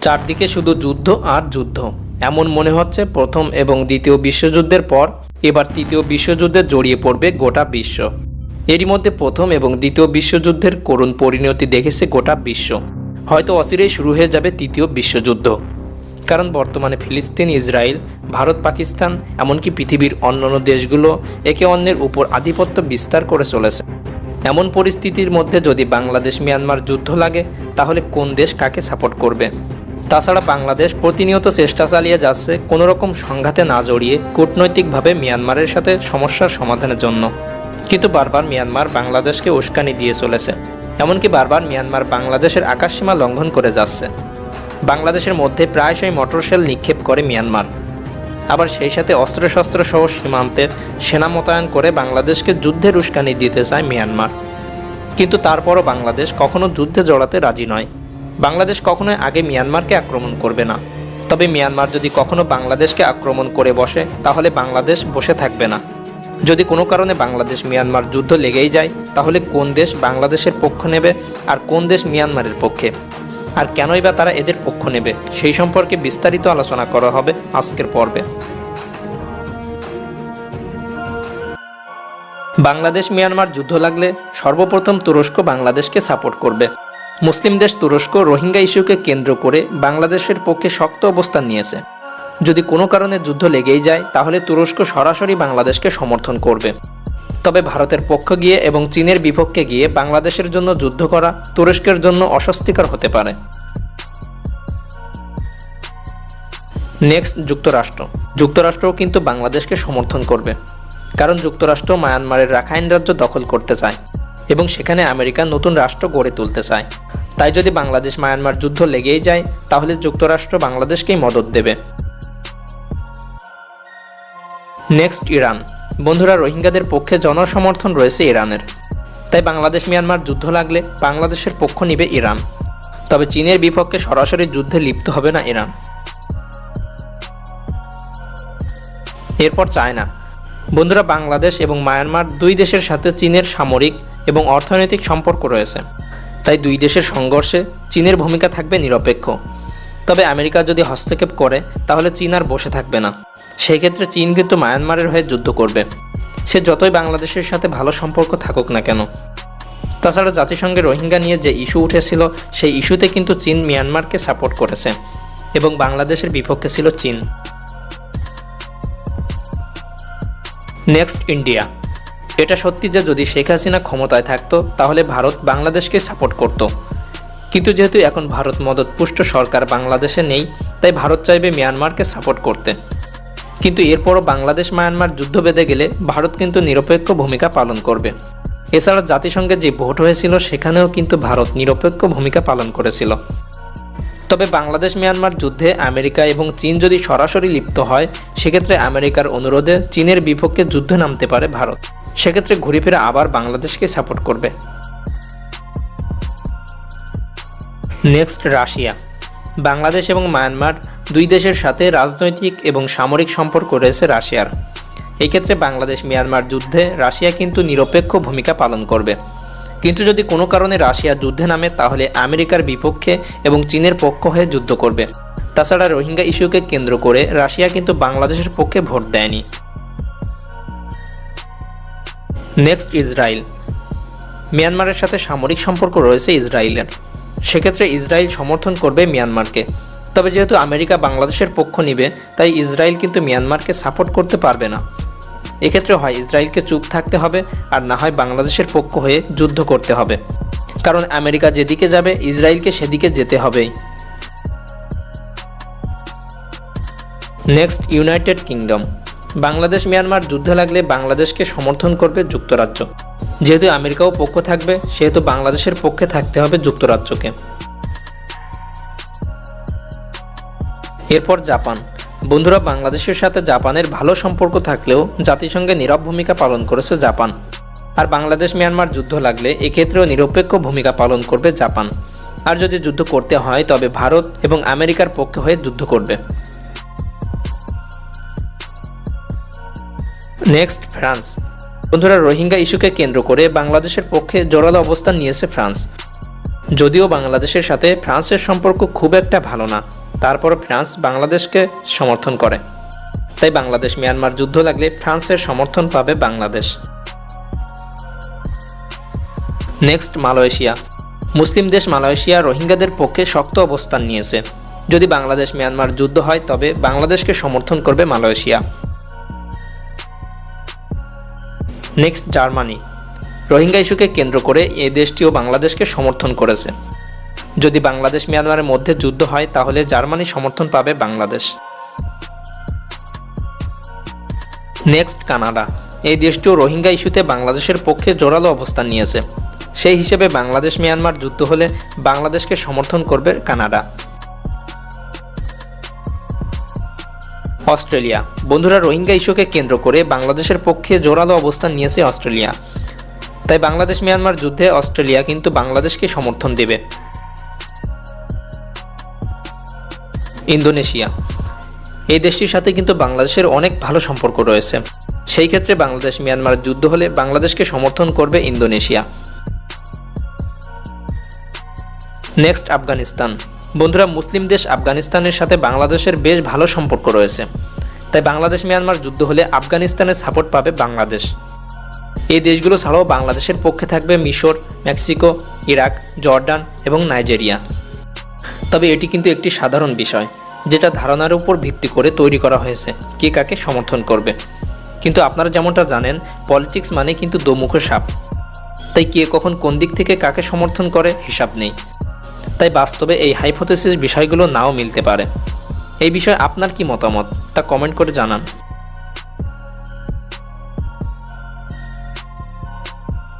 চারদিকে শুধু যুদ্ধ আর যুদ্ধ। এমন মনে হচ্ছে প্রথম এবং দ্বিতীয় বিশ্বযুদ্ধের পর, এবার তৃতীয় বিশ্বযুদ্ধে জড়িয়ে পড়বে গোটা বিশ্ব। এরই মধ্যে প্রথম এবং দ্বিতীয় বিশ্বযুদ্ধের করুণ পরিণতি দেখেছে গোটা বিশ্ব। হয়তো অচিরেই শুরু হয়ে যাবে তৃতীয় বিশ্বযুদ্ধ। কারণ বর্তমানে ফিলিস্তিন, ইসরায়েল, ভারত, পাকিস্তান, এমনকি পৃথিবীর অন্যান্য দেশগুলো একে অন্যের উপর আধিপত্য বিস্তার করে চলেছে। এমন পরিস্থিতির মধ্যে যদি বাংলাদেশ মিয়ানমার যুদ্ধ লাগে, তাহলে কোন দেশ কাকে সাপোর্ট করবে? তাছাড়া বাংলাদেশ প্রতিনিয়ত চেষ্টা চালিয়ে যাচ্ছে কোনো রকম সংঘাতে না জড়িয়ে কূটনৈতিকভাবে মিয়ানমারের সাথে সমস্যার সমাধানের জন্য। কিন্তু বারবার মিয়ানমার বাংলাদেশকে উস্কানি দিয়ে চলেছে। এমনকি বারবার মিয়ানমার বাংলাদেশের আকাশসীমা লঙ্ঘন করে যাচ্ছে। বাংলাদেশের মধ্যে প্রায়শই মোটর শেল নিক্ষেপ করে মিয়ানমার। আবার সেই সাথে অস্ত্রশস্ত্র সহ সীমান্তে সেনা মোতায়েন করে বাংলাদেশকে যুদ্ধের উস্কানি দিতে চায় মিয়ানমার। কিন্তু তারপরও বাংলাদেশ কখনো যুদ্ধে জড়াতে রাজি নয়। বাংলাদেশ কখনোই আগে মিয়ানমারকে আক্রমণ করবে না। তবে মিয়ানমার যদি কখনো বাংলাদেশকে আক্রমণ করে বসে, তাহলে বাংলাদেশ বসে থাকবে না। যদি কোনো কারণে বাংলাদেশ মিয়ানমার যুদ্ধ লেগেই যায়, তাহলে কোন দেশ বাংলাদেশের পক্ষ নেবে আর কোন দেশ মিয়ানমারের পক্ষে? আর কেনই বা তারা এদের পক্ষ নেবে, সেই সম্পর্কে বিস্তারিত আলোচনা করা হবে আজকের পর্বে। বাংলাদেশ মিয়ানমার যুদ্ধ লাগলে সর্বপ্রথম তুরস্ক বাংলাদেশকে সাপোর্ট করবে। মুসলিম দেশ তুরস্ক রোহিঙ্গা ইস্যুকে কেন্দ্র করে বাংলাদেশের পক্ষে শক্ত অবস্থান নিয়েছে। যদি কোনো কারণে যুদ্ধ লেগেই যায়, তাহলে তুরস্ক সরাসরি বাংলাদেশকে সমর্থন করবে। তবে ভারতের পক্ষ গিয়ে এবং চীনের বিপক্ষে গিয়ে বাংলাদেশের জন্য যুদ্ধ করা তুরস্কের জন্য অস্বস্তিকর হতে পারে। নেক্সট, যুক্তরাষ্ট্র। যুক্তরাষ্ট্রও কিন্তু বাংলাদেশকে সমর্থন করবে। কারণ যুক্তরাষ্ট্র মায়ানমারের রাখাইন রাজ্য দখল করতে চায় এবং সেখানে আমেরিকা নতুন রাষ্ট্র গড়ে তুলতে চায়। তাই যদি বাংলাদেশ মায়ানমার যুদ্ধ লেগেই যায়, তাহলে যুক্তরাষ্ট্র বাংলাদেশকেই মদত দেবে। Next, Iran. বন্ধুরা, রোহিঙ্গাদের পক্ষে জনসমর্থন রয়েছে ইরানের। তাই বাংলাদেশ মিয়ানমার যুদ্ধ লাগলে বাংলাদেশের পক্ষ নিবে ইরান। তবে চীনের বিপক্ষে সরাসরি যুদ্ধে লিপ্ত হবে না ইরান। এরপর চায়না। বন্ধুরা, বাংলাদেশ এবং মায়ানমার দুই দেশের সাথে চীনের সামরিক এবং অর্থনৈতিক সম্পর্ক রয়েছে। তাই দুই দেশের সংঘর্ষে চীনের ভূমিকা থাকবে নিরপেক্ষ। তবে আমেরিকা যদি হস্তক্ষেপ করে, তাহলে চীন আর বসে থাকবে না। সেই ক্ষেত্রে চীন কিন্তু মায়ানমারের হয়ে যুদ্ধ করবে। সে যতই বাংলাদেশের সাথে ভালো সম্পর্ক থাকুক না কেন। তাছাড়া জাতিসংঘে রোহিঙ্গা নিয়ে যে ইস্যু উঠেছিল, সেই ইস্যুতে কিন্তু চীন মিয়ানমারকে সাপোর্ট করেছে এবং বাংলাদেশের বিপক্ষে ছিল চীন। Next, India. এটা সত্যি যে যদি শেখ হাসিনা ক্ষমতায় থাকতো, তাহলে ভারত বাংলাদেশকে সাপোর্ট করত। কিন্তু যেহেতু এখন ভারত মদতপুষ্ট সরকার বাংলাদেশে নেই, তাই ভারত চাইবে মিয়ানমারকে সাপোর্ট করতে। কিন্তু এরপরও বাংলাদেশ মায়ানমার যুদ্ধ বেঁধে গেলে ভারত কিন্তু নিরপেক্ষ ভূমিকা পালন করবে। এছাড়া জাতিসংঘে যে ভোট হয়েছিল, সেখানেও কিন্তু ভারত নিরপেক্ষ ভূমিকা পালন করেছিল। তবে বাংলাদেশ মিয়ানমার যুদ্ধে আমেরিকা এবং চীন যদি সরাসরি লিপ্ত হয়, সেক্ষেত্রে আমেরিকার অনুরোধে চীনের বিপক্ষে যুদ্ধে নামতে পারে ভারত। সেক্ষেত্রে ঘুরে ফিরে আবার বাংলাদেশকে সাপোর্ট করবে। Next Russia. বাংলাদেশ এবং মায়ানমার দুই দেশের সাথে রাজনৈতিক এবং সামরিক সম্পর্ক রয়েছে রাশিয়ার। এই ক্ষেত্রে বাংলাদেশ, মিয়ানমার যুদ্ধে রাশিয়া কিন্তু নিরপেক্ষ ভূমিকা পালন করবে। কিন্তু যদি কোনো কারণে রাশিয়া যুদ্ধে নামে, তাহলে আমেরিকার বিপক্ষে এবং চীনের পক্ষ হয়ে যুদ্ধ করবে। তাছাড়া রোহিঙ্গা ইস্যুকে কেন্দ্র করে রাশিয়া কিন্তু বাংলাদেশের পক্ষে ভোট দেয়নি। নেক্সট ইসরায়েল মিয়ানমারের সাথে সামরিক সম্পর্ক রয়েছে ইসরায়েলের। সেক্ষেত্রে ইসরায়েল সমর্থন করবে মিয়ানমারকে। তবে যেহেতু আমেরিকা বাংলাদেশের পক্ষ নিবে, তাই ইসরায়েল কিন্তু মিয়ানমারকে সাপোর্ট করতে পারবে না। এক্ষেত্রে হয় ইসরায়েলকে চুপ থাকতে হবে, আর না হয় বাংলাদেশের পক্ষ হয়ে যুদ্ধ করতে হবে। কারণ আমেরিকা যেদিকে যাবে, ইসরায়েলকে সেদিকে যেতে হবেই। Next United Kingdom Bangladesh Myanmar যুদ্ধে লাগলে বাংলাদেশকে সমর্থন করবে যুক্তরাজ্য। যেহেতু আমেরিকাও পক্ষ থাকবে, সেহেতু বাংলাদেশের পক্ষে থাকতে হবে যুক্তরাজ্যকে। এরপর জাপান। বন্ধুরা, বাংলাদেশের সাথে জাপানের ভালো সম্পর্ক থাকলেও জাতিসংঘে নীরব ভূমিকা পালন করেছে জাপান। আর বাংলাদেশ মিয়ানমার যুদ্ধ লাগলে এক্ষেত্রেও নিরপেক্ষ ভূমিকা পালন করবে জাপান। আর যদি যুদ্ধ করতে হয়, তবে ভারত এবং আমেরিকার পক্ষে হয়ে যুদ্ধ করবে। Next, France. বন্ধুরা, রোহিঙ্গা ইস্যুকে কেন্দ্র করে বাংলাদেশের পক্ষে জোরালো অবস্থান নিয়েছে ফ্রান্স। যদিও বাংলাদেশের সাথে ফ্রান্সের সম্পর্ক খুব একটা ভালো না তারপর ফ্রান্স বাংলাদেশকে সমর্থন করে। তাই বাংলাদেশ, মিয়ানমার যুদ্ধ লাগলে ফ্রান্সের সমর্থন পাবে বাংলাদেশ। Next, Malaysia. মুসলিম দেশ মালয়েশিয়া রোহিঙ্গাদের পক্ষে শক্ত অবস্থান নিয়েছে। যদি বাংলাদেশ, মিয়ানমার যুদ্ধ হয়, তবে বাংলাদেশকে সমর্থন করবে মালয়েশিয়া। Next Germany. রোহিঙ্গা ইস্যুকে কেন্দ্র করে এ দেশটিও বাংলাদেশকে সমর্থন করেছে। যদি বাংলাদেশ মিয়ানমারের মধ্যে যুদ্ধ হয়, তাহলে জার্মানি সমর্থন পাবে বাংলাদেশ। Next Canada. এই দেশটিও রোহিঙ্গা ইস্যুতে বাংলাদেশের পক্ষে জোরালো অবস্থান নিয়েছে। সেই হিসেবে বাংলাদেশ মিয়ানমার যুদ্ধ হলে বাংলাদেশকে সমর্থন করবে কানাডা। অস্ট্রেলিয়া। বন্ধুরা, রোহিঙ্গা ইস্যুকে কেন্দ্র করে বাংলাদেশের পক্ষে জোরালো অবস্থান নিয়েছে অস্ট্রেলিয়া। তাই বাংলাদেশ মিয়ানমার যুদ্ধে অস্ট্রেলিয়া কিন্তু বাংলাদেশকে সমর্থন দেবে। ইন্দোনেশিয়া। এই দেশটির সাথে কিন্তু বাংলাদেশের অনেক ভালো সম্পর্ক রয়েছে। সেই ক্ষেত্রে বাংলাদেশ মিয়ানমার যুদ্ধ হলে বাংলাদেশকে সমর্থন করবে ইন্দোনেশিয়া। নেক্সট, আফগানিস্তান। বন্ধুরা, মুসলিম দেশ আফগানিস্তানের সাথে বাংলাদেশের বেশ ভালো সম্পর্ক রয়েছে। তাই বাংলাদেশ মিয়ানমার যুদ্ধ হলে আফগানিস্তানের সাপোর্ট পাবে বাংলাদেশ। এই দেশগুলো ছাড়াও বাংলাদেশের পক্ষে থাকবে মিশর, মেক্সিকো, ইরাক, জর্ডান এবং নাইজেরিয়া। তবে এটি কিন্তু একটি সাধারণ বিষয়, যেটা ধারণার উপর ভিত্তি করে তৈরি করা হয়েছে, কে কাকে সমর্থন করবে। কিন্তু আপনারা যেমনটা জানেন পলিটিক্স মানে কিন্তু দোমুখ সাপ। তাই কে কখন কোন দিক থেকে কাকে সমর্থন করে, হিসাব নেই। তাই বাস্তবে এই হাইপোথেসিস বিষয়গুলো নাও মিলতে পারে। এই বিষয়ে আপনার কি মতামত? তা কমেন্ট করে জানান।